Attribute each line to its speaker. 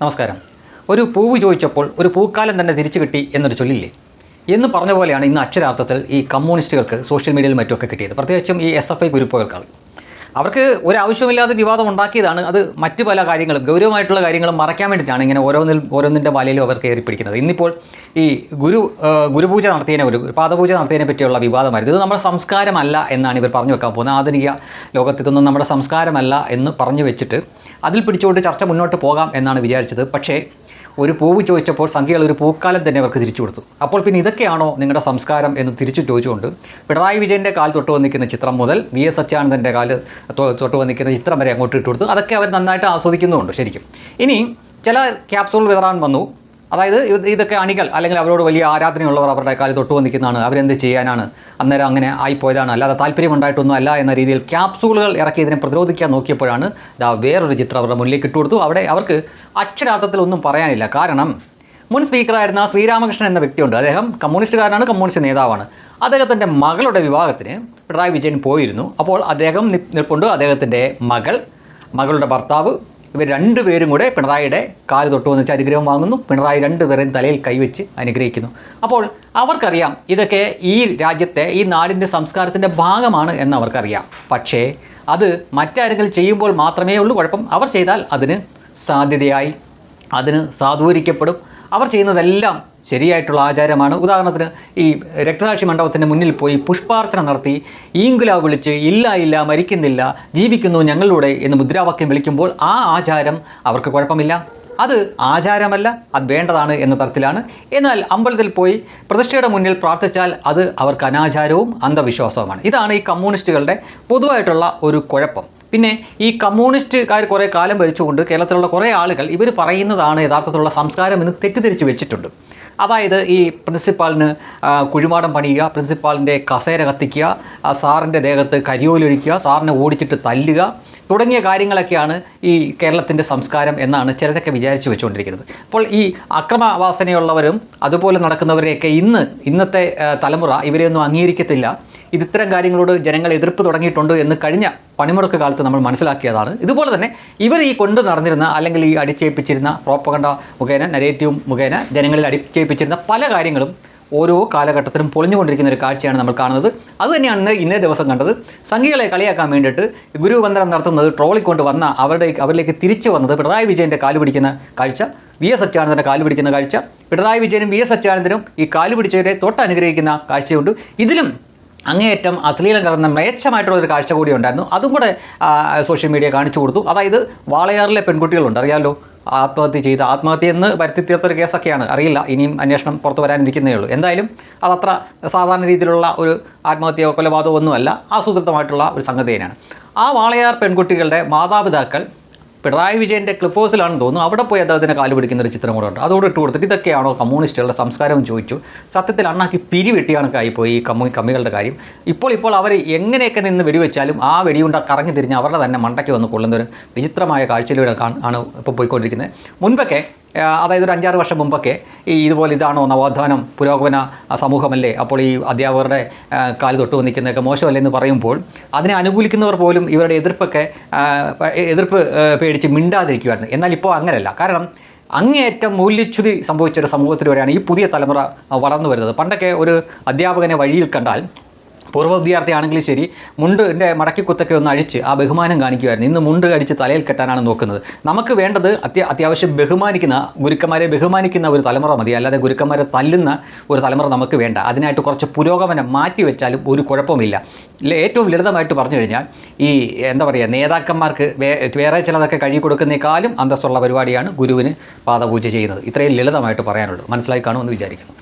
Speaker 1: നമസ്കാരം. ഒരു പൂവ് ചോദിച്ചപ്പോൾ ഒരു പൂക്കാലം തന്നെ തിരിച്ചു കിട്ടി എന്നൊരു ചൊല്ലില്ലേ? എന്ന് പറഞ്ഞ പോലെയാണ് ഇന്ന് അക്ഷരാർത്ഥത്തിൽ ഈ കമ്മ്യൂണിസ്റ്റുകൾക്ക് സോഷ്യൽ മീഡിയയിൽ മറ്റുമൊക്കെ കിട്ടിയത്. പ്രത്യേകിച്ചും ഈ എസ് എഫ് ഐ ഗ്രൂപ്പുകൾക്കാണ് അവർക്ക് ഒരാവശ്യമില്ലാതെ വിവാദം ഉണ്ടാക്കിയതാണ് അത് മറ്റു പല കാര്യങ്ങളും ഗൗരവമായിട്ടുള്ള കാര്യങ്ങളും മറയ്ക്കാൻ വേണ്ടിയിട്ടാണ് ഇങ്ങനെ ഓരോന്നിൽ ഓരോന്നിന്റെ വലയിലും അവർ കയറി പിടിക്കുന്നത്. ഇന്നിപ്പോൾ ഈ ഗുരു ഗുരുപൂജ നടത്തിയതിനെ ഒരു പാദപൂജ നടത്തിയതിനെ പറ്റിയുള്ള വിവാദമായിരുന്നു. ഇത് നമ്മുടെ സംസ്കാരമല്ല എന്നാണ് ഇവർ പറഞ്ഞു വെക്കാൻ പോകുന്നത്. ആധുനിക ലോകത്തിൽ നിന്നും നമ്മുടെ സംസ്കാരമല്ല എന്ന് പറഞ്ഞു വെച്ചിട്ട് അതിൽ പിടിച്ചുകൊണ്ട് ചർച്ച മുന്നോട്ട് പോകാം എന്നാണ് വിചാരിച്ചത്. പക്ഷേ ഒരു പൂവ് ചോദിച്ചപ്പോൾ സംഖ്യകൾ ഒരു പൂക്കാലം തന്നെ അവർക്ക് തിരിച്ചു കൊടുത്തു. അപ്പോൾ പിന്നെ ഇതൊക്കെയാണോ നിങ്ങളുടെ സംസ്കാരം എന്ന് തിരിച്ചു ചോദിച്ചുകൊണ്ട് പിണറായി വിജയന്റെ കാൽ തൊട്ട് വന്നിരിക്കുന്ന ചിത്രം മുതൽ വി എസ് അച്യുതാനന്ദന്റെ കാൽ തൊട്ട് വന്നിരിക്കുന്ന ചിത്രം വരെ അങ്ങോട്ട് ഇട്ട് കൊടുത്തു അതൊക്കെ അവർ നന്നായിട്ട് ആസ്വദിക്കുന്നുമുണ്ട് ശരിക്കും. ഇനി ചില ക്യാപ്സൂൾ വിതറാൻ വന്നു. അതായത് ഇതൊക്കെ അണികൾ അല്ലെങ്കിൽ അവരോട് വലിയ ആരാധനയുള്ളവർ അവരുടെ കാലിൽ തൊട്ട് വന്നിരിക്കുന്നതാണ്. അവരെന്ത് ചെയ്യാനാണ്? അന്നേരം അങ്ങനെ ആയിപ്പോയതാണ്. അല്ലാതെ താല്പര്യമുണ്ടായിട്ടൊന്നും അല്ല എന്ന രീതിയിൽ ക്യാപ്സൂളുകൾ ഇറക്കി ഇതിനെ പ്രതിരോധിക്കാൻ നോക്കിയപ്പോഴാണ് ദാ വേറൊരു ചിത്രം അവരുടെ മുന്നിലേക്ക് ഇട്ട് കൊടുത്തു അവിടെ അവർക്ക് അക്ഷരാർത്ഥത്തിൽ ഒന്നും പറയാനില്ല. കാരണം മുൻ സ്പീക്കറായിരുന്ന ശ്രീരാമകൃഷ്ണൻ എന്ന വ്യക്തിയുണ്ട്. അദ്ദേഹം കമ്മ്യൂണിസ്റ്റുകാരനാണ് കമ്മ്യൂണിസ്റ്റ് നേതാവാണ്. അദ്ദേഹത്തിന്റെ മകളുടെ വിവാഹത്തിന് പിണറായി വിജയൻ പോയിരുന്നു. അപ്പോൾ അദ്ദേഹം നിൽപ്പുണ്ട്. അദ്ദേഹത്തിന്റെ മകൾ മകളുടെ ഭർത്താവ് ഇവർ രണ്ടുപേരും കൂടെ പിണറായിയുടെ കാൽ തൊട്ട് വന്നിച്ച് അനുഗ്രഹം വാങ്ങുന്നു. പിണറായി രണ്ടുപേരെയും തലയിൽ കൈവച്ച് അനുഗ്രഹിക്കുന്നു. അപ്പോൾ അവർക്കറിയാം ഇതൊക്കെ ഈ രാജ്യത്തെ ഈ നാടിന്റെ സംസ്കാരത്തിന്റെ ഭാഗമാണ് എന്ന് അവർക്കറിയാം. പക്ഷേ അത് മറ്റാരെങ്കിലും ചെയ്യുമ്പോൾ മാത്രമേ ഉള്ളൂ. കുഴപ്പം. അവർ ചെയ്താൽ അതിന് സാധ്യതയായി അതിന് സാധൂകരിക്കപ്പെടും. അവർ ചെയ്യുന്നതെല്ലാം ശരിയായിട്ടുള്ള ആചാരമാണ്. ഉദാഹരണത്തിന് ഈ രക്തസാക്ഷി മണ്ഡപത്തിന്റെ മുന്നിൽ പോയി പുഷ്പാർച്ചന നടത്തി ഈങ്കുലാവ് വിളിച്ച് ഇല്ല ഇല്ല മരിക്കുന്നില്ല ജീവിക്കുന്നു ഞങ്ങളിലൂടെ എന്ന് മുദ്രാവാക്യം വിളിക്കുമ്പോൾ ആ ആചാരം അവർക്ക് കുഴപ്പമില്ല. അത് ആചാരമല്ല അത് വേണ്ടതാണ് എന്ന തരത്തിലാണ്. എന്നാൽ അമ്പലത്തിൽ പോയി പ്രതിഷ്ഠയുടെ മുന്നിൽ പ്രാർത്ഥിച്ചാൽ അത് അവർക്ക് അനാചാരവും അന്ധവിശ്വാസവുമാണ്. ഇതാണ് ഈ കമ്മ്യൂണിസ്റ്റുകളുടെ പൊതുവായിട്ടുള്ള ഒരു കുഴപ്പം. പിന്നെ ഈ കമ്മ്യൂണിസ്റ്റുകാർ കുറേ കാലം ഭരിച്ചുകൊണ്ട് കേരളത്തിലുള്ള കുറേ ആളുകൾ ഇവർ പറയുന്നതാണ് യഥാർത്ഥത്തിലുള്ള സംസ്കാരം എന്ന് തെറ്റിദ്ധരിച്ച് വെച്ചിട്ടുണ്ട്. അതായത് ഈ പ്രിൻസിപ്പാളിന് കുഴിമാടം പണിയുക പ്രിൻസിപ്പാളിന്റെ കസേര കത്തിക്കുക സാറിന്റെ ദേഹത്ത് കരിയോലൊഴിക്കുക സാറിനെ ഓടിച്ചിട്ട് തല്ലുക തുടങ്ങിയ കാര്യങ്ങളൊക്കെയാണ് ഈ കേരളത്തിന്റെ സംസ്കാരം എന്നാണ് ചിലതൊക്കെ വിചാരിച്ചു വെച്ചുകൊണ്ടിരിക്കുന്നത്. അപ്പോൾ ഈ അക്രമവാസനയുള്ളവരും അതുപോലെ നടക്കുന്നവരെയൊക്കെ ഇന്ന് ഇന്നത്തെ തലമുറ ഇവരെയൊന്നും അംഗീകരിക്കത്തില്ല. ഇത് ഇത്തരം കാര്യങ്ങളോട് ജനങ്ങൾ എതിർപ്പ് തുടങ്ങിയിട്ടുണ്ട് എന്ന് കഴിഞ്ഞ പണിമുടക്ക് കാലത്ത് നമ്മൾ മനസ്സിലാക്കിയതാണ്. ഇതുപോലെ തന്നെ ഇവർ ഈ കൊണ്ടു നടന്നിരുന്ന അല്ലെങ്കിൽ ഈ അടിച്ചേൽപ്പിച്ചിരുന്ന പ്രോപ്പകണ്ട മുഖേന നരേറ്റീവ് മുഖേന ജനങ്ങളിൽ അടിച്ചേൽപ്പിച്ചിരുന്ന പല കാര്യങ്ങളും ഓരോ കാലഘട്ടത്തിലും പൊളിഞ്ഞുകൊണ്ടിരിക്കുന്ന ഒരു കാഴ്ചയാണ് നമ്മൾ കാണുന്നത്. അതുതന്നെയാണ് ഇന്ന് ഇന്നേ ദിവസം കണ്ടത്. സംഘികളെ കളിയാക്കാൻ വേണ്ടിയിട്ട് ഗുരുവന്ദനം നടത്തുന്നത് ട്രോളിക്കൊണ്ട് വന്ന അവരുടെ അവരിലേക്ക് തിരിച്ചു വന്നത് പിണറായി വിജയന്റെ കാൽ പിടിക്കുന്ന കാഴ്ച വി എസ് അച്യുതാനന്ദന്റെ കാൽ പിടിക്കുന്ന കാഴ്ച പിണറായി വിജയനും വി എസ് അച്യുതാനന്ദനും ഈ കാൽ പിടിച്ചവരെ തൊട്ട് അനുഗ്രഹിക്കുന്ന കാഴ്ചയുണ്ട്. ഇതിലും അങ്ങേയറ്റം അശ്ലീലം കടന്ന മേച്ചമായിട്ടുള്ളൊരു കാഴ്ച കൂടി ഉണ്ടായിരുന്നു. അതും കൂടെ സോഷ്യൽ മീഡിയ കാണിച്ചു കൊടുത്തു. അതായത് വാളയാറിലെ പെൺകുട്ടികളുണ്ട് അറിയാമല്ലോ ആത്മഹത്യ ചെയ്ത് ആത്മഹത്യ എന്ന് വരുത്തി തീർത്തൊരു കേസൊക്കെയാണ്. അറിയില്ല ഇനിയും അന്വേഷണം പുറത്തു വരാനിരിക്കുന്നേ ഉള്ളൂ. എന്തായാലും അതത്ര സാധാരണ രീതിയിലുള്ള ഒരു ആത്മഹത്യയോ കൊലപാതകമോ ഒന്നുമല്ല ആസൂത്രിതമായിട്ടുള്ള ഒരു സംഗതി തന്നെയാണ്. ആ വാളയാർ പെൺകുട്ടികളുടെ മാതാപിതാക്കൾ പിണറായി വിജയന്റെ ക്ലിപ്പ് ഹൗസിലാണെന്ന് തോന്നുന്നു. അവിടെ പോയി അദ്ദേഹത്തിന്റെ കാൽ പിടിക്കുന്ന ഒരു ചിത്രം കൂടെ ഉണ്ട്. അതോടെ ഇട്ട് കൊടുത്തിട്ട് ഇതൊക്കെയാണോ കമ്മ്യൂണിസ്റ്റുകളുടെ സംസ്കാരം ചോദിച്ചു. സത്യത്തിൽ അണ്ണാക്കി പിരിവെട്ടി കണക്കായി പോയി ഈ കമ്മി കമ്മികളുടെ കാര്യം. ഇപ്പോൾ ഇപ്പോൾ അവർ എങ്ങനെയൊക്കെ നിന്ന് വെടിവെച്ചാലും ആ വെടിയുണ്ട കറങ്ങി തിരിഞ്ഞ് അവരുടെ തന്നെ മണ്ടയ്ക്ക് വന്ന് കൊള്ളുന്ന ഒരു വിചിത്രമായ കാഴ്ചയിലൂടെ കാണാണ് ഇപ്പോൾ പോയിക്കൊണ്ടിരിക്കുന്നത്. മുൻപൊക്കെ അതായത് ഒരു അഞ്ചാറ് വർഷം മുമ്പൊക്കെ ഈ ഇതുപോലെ ഇതാണോ നവോത്ഥാനം പുരോഗമന സമൂഹമല്ലേ? അപ്പോൾ ഈ അധ്യാപകരുടെ കാൽ തൊട്ട് വന്നിരിക്കുന്നതൊക്കെ മോശമല്ലേ എന്ന് പറയുമ്പോൾ അതിനെ അനുകൂലിക്കുന്നവർ പോലും ഇവരുടെ എതിർപ്പൊക്കെ എതിർപ്പ് പേടിച്ച് മിണ്ടാതിരിക്കുമായിരുന്നു എന്നാൽ ഇപ്പോൾ അങ്ങനെയല്ല. കാരണം അങ്ങേയറ്റം മൂല്യച്യുതി സംഭവിച്ച ഒരു സമൂഹത്തിലൂടെയാണ് ഈ പുതിയ തലമുറ വളർന്നു വരുന്നത്. പണ്ടൊക്കെ ഒരു അധ്യാപകനെ വഴിയിൽ കണ്ടാൽ പൂർവ വിദ്യാർത്ഥിയാണെങ്കിലും ശരി മുണ്ടിന്റെ മടക്കിക്കുത്തൊക്കെ ഒന്ന് അഴിച്ച് ആ ബഹുമാനം കാണിക്കുമായിരുന്നു. ഇന്ന് മുണ്ട് അടിച്ച് തലയിൽ കെട്ടാനാണ് നോക്കുന്നത്. നമുക്ക് വേണ്ടത് അത്യ അത്യാവശ്യം ബഹുമാനിക്കുന്ന ഗുരുക്കന്മാരെ ബഹുമാനിക്കുന്ന ഒരു തലമുറ മതി. അല്ലാതെ ഗുരുക്കന്മാരെ തല്ലുന്ന ഒരു തലമുറ നമുക്ക് വേണ്ട. അതിനായിട്ട് കുറച്ച് പുരോഗമനം മാറ്റിവെച്ചാലും ഒരു കുഴപ്പമില്ല. ഏറ്റവും ലളിതമായിട്ട് പറഞ്ഞു കഴിഞ്ഞാൽ ഈ എന്താ പറയുക നേതാക്കന്മാർക്ക് വേറെ ചിലതൊക്കെ കഴുകി കൊടുക്കുന്നേക്കാളും അന്തസ്സുള്ള പരിപാടിയാണ് ഗുരുവിന് പാദപൂജ ചെയ്യുന്നത്. ഇത്രയും ലളിതമായിട്ട് പറയാനുള്ളൂ. മനസ്സിലായി കാണുമെന്ന് വിചാരിക്കുന്നു.